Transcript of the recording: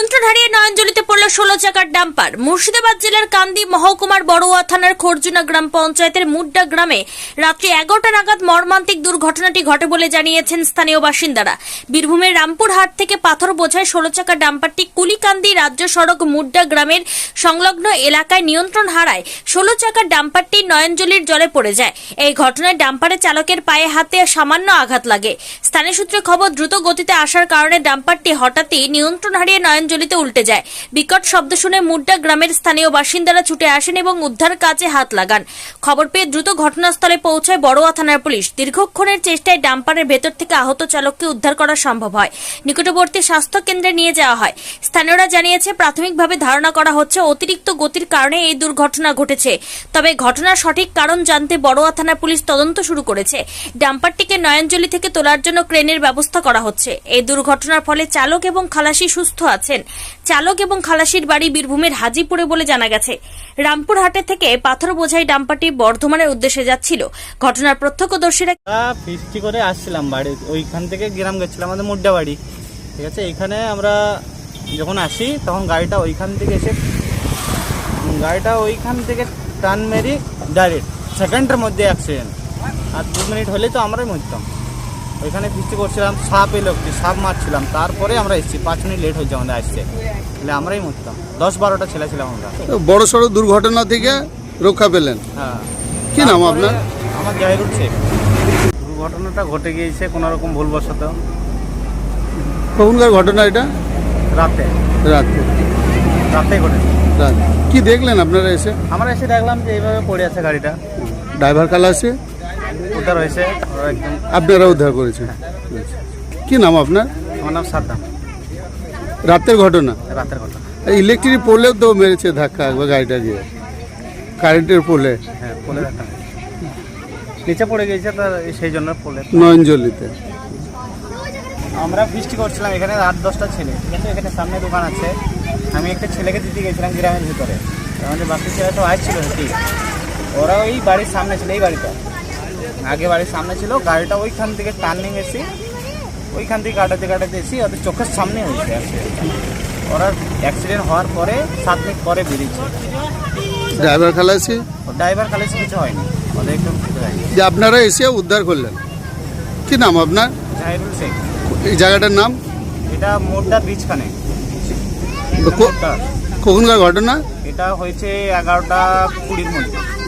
নিয়ন্ত্রণ হারিয়ে নয়নজলিতে পড়ল ষোলো চাকার ডাম্পার। মুর্শিদাবাদ জেলার কান্দি মহকুমার বড়ুয়া থানার খরজুনা গ্রাম পঞ্চায়েতের মুড্ডা গ্রামে রাত্রি এগারোটা নাগাদ মর্মান্তিক দুর্ঘটনাটি ঘটে বলে জানিয়েছেন স্থানীয় বাসিন্দারা। বীরভূমের রামপুরহাট থেকে পাথর বোঝায় ষোলো চাকা ডাম্পারটি কুলিকান্দি রাজ্য সড়ক মুড্ডা গ্রামের সংলগ্ন এলাকায় নিয়ন্ত্রণ হারায় ষোলো চাকার ডাম্পারটি নয়নজলির জলে পড়ে যায়। এই ঘটনায় ডাম্পারের চালকের পায়ে হাতে সামান্য আঘাত লাগে। স্থানীয় সূত্রে খবর, দ্রুত গতিতে আসার কারণে ডাম্পারটি হঠাৎই নিয়ন্ত্রণ হারিয়ে নয়নজলিতে উল্টে যায়। বিকট শব্দ শুনে মুড্ডা গ্রামের স্থানীয় বাসিন্দারা ছুটে আসেন এবং উদ্ধার কাজে হাত লাগান। খবর পেয়ে দ্রুত ঘটনাস্থলে পৌঁছায় বড়োয়া থানার পুলিশ। দীর্ঘক্ষণের চেষ্টায় ডাম্পারের ভেতর থেকে আহত চালককে উদ্ধার করা সম্ভব হয়। নিকটবর্তী স্বাস্থ্য কেন্দ্রে নিয়ে যাওয়া হয়। স্থানীয়রা জানিয়েছে, প্রাথমিকভাবে ধারণা করা হচ্ছে অতিরিক্ত গতির কারণে এই দুর্ঘটনা ঘটেছে। তবে ঘটনার সঠিক কারণ জানতে বড়োয়া থানার পুলিশ তদন্ত শুরু করেছে। ডাম্পারটিকে নয়নজলি থেকে তোলার জন্য ক্রেনের ব্যবস্থা করা হচ্ছে। এই দুর্ঘটনার ফলে চালক এবং খালাসি সুস্থ আছেন। চালক এবং খালাসির বাড়ি বীরভূমের হাজিপুরে বলে জানা গেছে। রামপুরহাটে থেকে পাথর বোঝাই ডাম্পারটি বর্ধমানের উদ্দেশ্যে যাচ্ছিল। ঘটনার প্রত্যক্ষদর্শীরা ফিস্টি করে আসছিলাম বাড়ি, ওইখান থেকে গ্রাম গেছিলাম আমাদের মুড্ডা বাড়ি। ঠিক আছে? এইখানে আমরা যখন আসি, তখন গাড়িটা ওইখান থেকে এসে গাড়িটা ওইখান থেকে টান মেরি ডাইরেক্ট সেকেন্ডের মধ্যে অ্যাক্সিডেন্ট আর দু মিনিট হলে তো আমরাই মরতাম। ওইখানে ফিস্টি করছিলাম সাপ এলো একটি সাপ মারছিলাম। তারপরে আমরা এসেছি পাঁচ মিনিট লেট হয়েছে আমাদের আসছে তাহলে আমরাই মরতাম। দশ বারোটা ছেলে ছিলাম আমরা। বড় সড়ো দুর্ঘটনা থেকে রক্ষা পেলেন। হ্যাঁ। কি নাম আপনার? আমার জাহিরুল শেখ। দুর্ঘটনাটা ঘটে গিয়েছে কোনো রকম ভুলবশত। কখনকার ঘটনা এটা? রাতে। রাতে। রাতে ঘটেছে। রাত। কি দেখলেন আপনারা এসে? আমরা এসে দেখলাম যে এইভাবে পড়ে আছে গাড়িটা। ড্রাইভার কালা আছে উদ্ধার হয়েছে ওরা একদম আপনারা উদ্ধার করেছেন। কি নাম আপনার? আমার নাম সাদ্দাম। রাতের ঘটনা? রাতের ঘটনা। ইলেকট্রিক পোলেও তো মেরেছে ধাক্কা একবার গাড়িটা দিয়ে। কারেন্টের পোলে? হ্যাঁ পোলে দেখা নিচে পড়ে গিয়েছে তার সেই জন্য পোলে। নয়নজলিতে। আমরা বৃষ্টি করছিলাম এখানে আট দশটা ছেলে। ঠিক আছে এখানে সামনে দোকান আছে। আমি একটা ছেলেকে দিতে গেছিলাম গ্রামের ভিতরে। আমাদের বাকি ছেলে তো আসছিল ঠিক ওরা ওই বাড়ির সামনে ছিল এই বাড়িটা। আগে বাড়ির সামনে ছিল গাড়িটা ওইখান থেকে টার্নিং এসে ওইখান থেকে কাটাতে কাটাতে এসে ওদের চোখের সামনে হয়েছে ওরা অ্যাক্সিডেন্ট হওয়ার পরে সাত মিনিট পরে বেরিয়েছে। ড্রাইভার খালা আছে ড্রাইভার খালি কিছু হয়নি ওদের একদম যে আপনারা এসে উদ্ধার করলেন। কি নাম আপনার? জাহিরুল শেখ। এই জায়গাটার নাম? এটা মোড়টা কো- কখনকার ঘটনা? এটা হয়েছে এগারোটা কুড়ির মধ্যে।